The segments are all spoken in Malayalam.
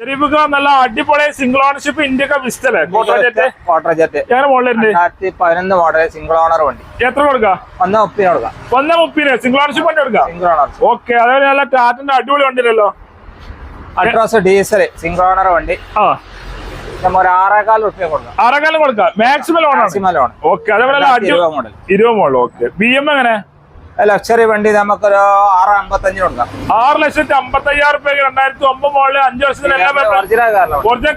ഷെരീഫിക്ക നല്ല അടിപൊളി സിംഗിൾ ഓണർഷിപ്പ് ഇന്ത്യക്ക വിസ്റ്റല്ലേ കോട്ടോജറ്റ് ക്വാർട്ടർ ജെറ്റ് എങ്ങനെ രണ്ടായിരത്തി പതിനൊന്ന് മോഡൽ സിംഗിൾ ഓണർ വണ്ടി. എത്ര കൊടുക്കാ? ഒന്ന് മുപ്പിന് കൊടുക്കാം. ഒന്ന മുപ്പിന് സിംഗിൾ ഓണർഷിപ്പ് വണ്ടി കൊടുക്കാം? സിംഗിൾ ഓണർ ഓക്കെ അതേപോലെ നല്ല ടാറ്റന്റെ അടിപൊളി വണ്ടിയില്ലല്ലോ. അഡ്രസ് ഡീസൽ സിംഗിൾ ഓണർ വണ്ടി. ആ. ആറേകാൽ കൊടുക്കാം. Maximum loan maximum loan okay അതേപോലെ ഇരുപത് മോഡൽ ഇരുപത് മോഡൽ ഓക്കെ ബി എം എങ്ങനെ? ലക്ഷറി വണ്ടി നമുക്കൊരു ആറ് അമ്പത്തഞ്ചിന് കൊടുക്കാം. ആറ് ലക്ഷത്തി അമ്പത്തി അയ്യായിരം റുപ്യക്ക് രണ്ടായിരത്തി ഒമ്പത് മുകളിൽ അഞ്ചു ഒറിജിനൽ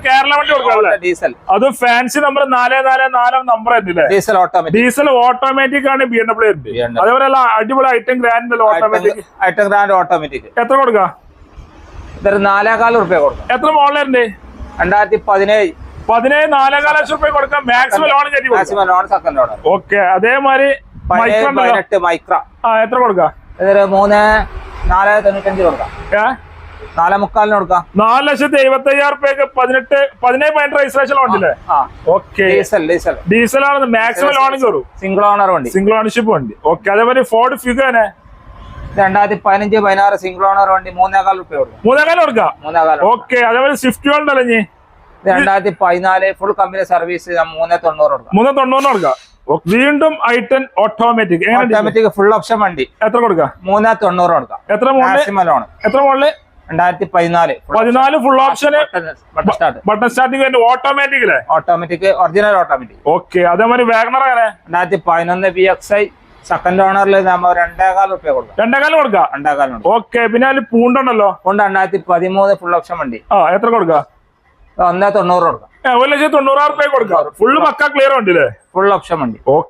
കേരള വണ്ടി കൊടുക്കാല്ലേ ഡീസൽ അത് ഫാൻസി നമ്പർ നാല് നാല് നാല് number diesel automatic diesel automatic ആണ് ബി എം ഡബ്ല്യൂ അതേപോലെ അടിപൊളി item grand automatic item grand automatic എത്ര കൊടുക്കാം? ഇതൊരു നാലേകാൽ റുപ്യ കൊടുക്കാം. എത്ര മോളിലുണ്ട് രണ്ടായിരത്തി പതിനേഴ്. പതിനേഴ് നാലേകാൽ ലക്ഷം റുപ്യ കൊടുക്കാം. Maximum loan maximum loan second loan okay അതേമാതിരി. പതിനെട്ട് മൈക്ര എത്ര കൊടുക്കാം? ഇതൊരു മൂന്ന് നാല് തൊണ്ണൂറ്റഞ്ച് കൊടുക്കാം. നാല് മുക്കാലിന് കൊടുക്കാം. നാല് ലക്ഷത്തി എഴുപത്തി അയ്യായിരം രൂപയ്ക്ക് പതിനെട്ട് പതിനേഴ് പതിനെട്ട് രജിസ്ട്രേഷൻ ഉണ്ടല്ലേ? ഓക്കെ ഡീസൽ ഡീസൽ ഡീസൽ ആണ് മാക്സിമം ലോൺ കയറും സിംഗിൾ ഓണർ വണ്ടി. സിംഗിൾ ഓണർഷിപ്പ് വണ്ടി. ഓക്കെ അതേപോലെ ഫോർഡ് ഫിഗനെ രണ്ടായിരത്തി പതിനഞ്ച് പതിനാറ് സിംഗിൾ ഓണർ വണ്ടി മൂന്നേകാൽ റുപ്യ കൊടുക്കാം. മൂന്നേകാലം കൊടുക്കാം? മൂന്നേകാൽ ഓക്കെ അതേപോലെ സ്വിഫ്റ്റ് ഉണ്ടല്ലോ ഇനി? രണ്ടായിരത്തി പതിനാല് ഫുൾ കമ്പനി സർവീസ് മൂന്നേ തൊണ്ണൂറ് കൊടുക്കാം. മൂന്നേ തൊണ്ണൂറിന് കൊടുക്കാം? ഓ- I ten automatic automatic full option വണ്ടി. എത്ര കൊടുക്കാം? മൂന്ന് തൊണ്ണൂറ് കൊടുക്കാം. എത്ര ലോൺ എത്ര മോളിൽ? രണ്ടായിരത്തി പതിനാല് പതിനാല് full option button start button starting വേണ്ടി ഓട്ടോമാറ്റിക് അല്ലേ? ഓട്ടോമാറ്റിക് ഒറിജിനൽ ഓട്ടോമാറ്റിക് ഓക്കെ അതേമാതിരി വാഗണർ അങ്ങനെ രണ്ടായിരത്തി പതിനൊന്ന് ബി എക്സ് ഐ സെക്കൻഡ് ഓണറിൽ നമ്മൾ രണ്ടേകാൽ റുപ്യ കൊടുക്കാം. രണ്ടേകാലം കൊടുക്കാം? രണ്ടേകാൽ ഓക്കെ പിന്നെ അതിൽ പൂണ്ടുണ്ടല്ലോ? പൂണ്ട് രണ്ടായിരത്തി പതിമൂന്ന് ഫുൾ ഓപ്ഷൻ വണ്ടി. ആ എത്ര കൊടുക്കാം? ഒന്നേ തൊണ്ണൂറ് കൊടുക്കാം. ഒരു ലക്ഷത്തി തൊണ്ണൂറായിരം റുപ്യ കൊടുക്കാം. ഫുള്ള് പക്ക ക്ലിയർ ഉണ്ട് അല്ലേ ഫുൾ ഓപ്ഷൻ വണ്ടി. ഓക്കെ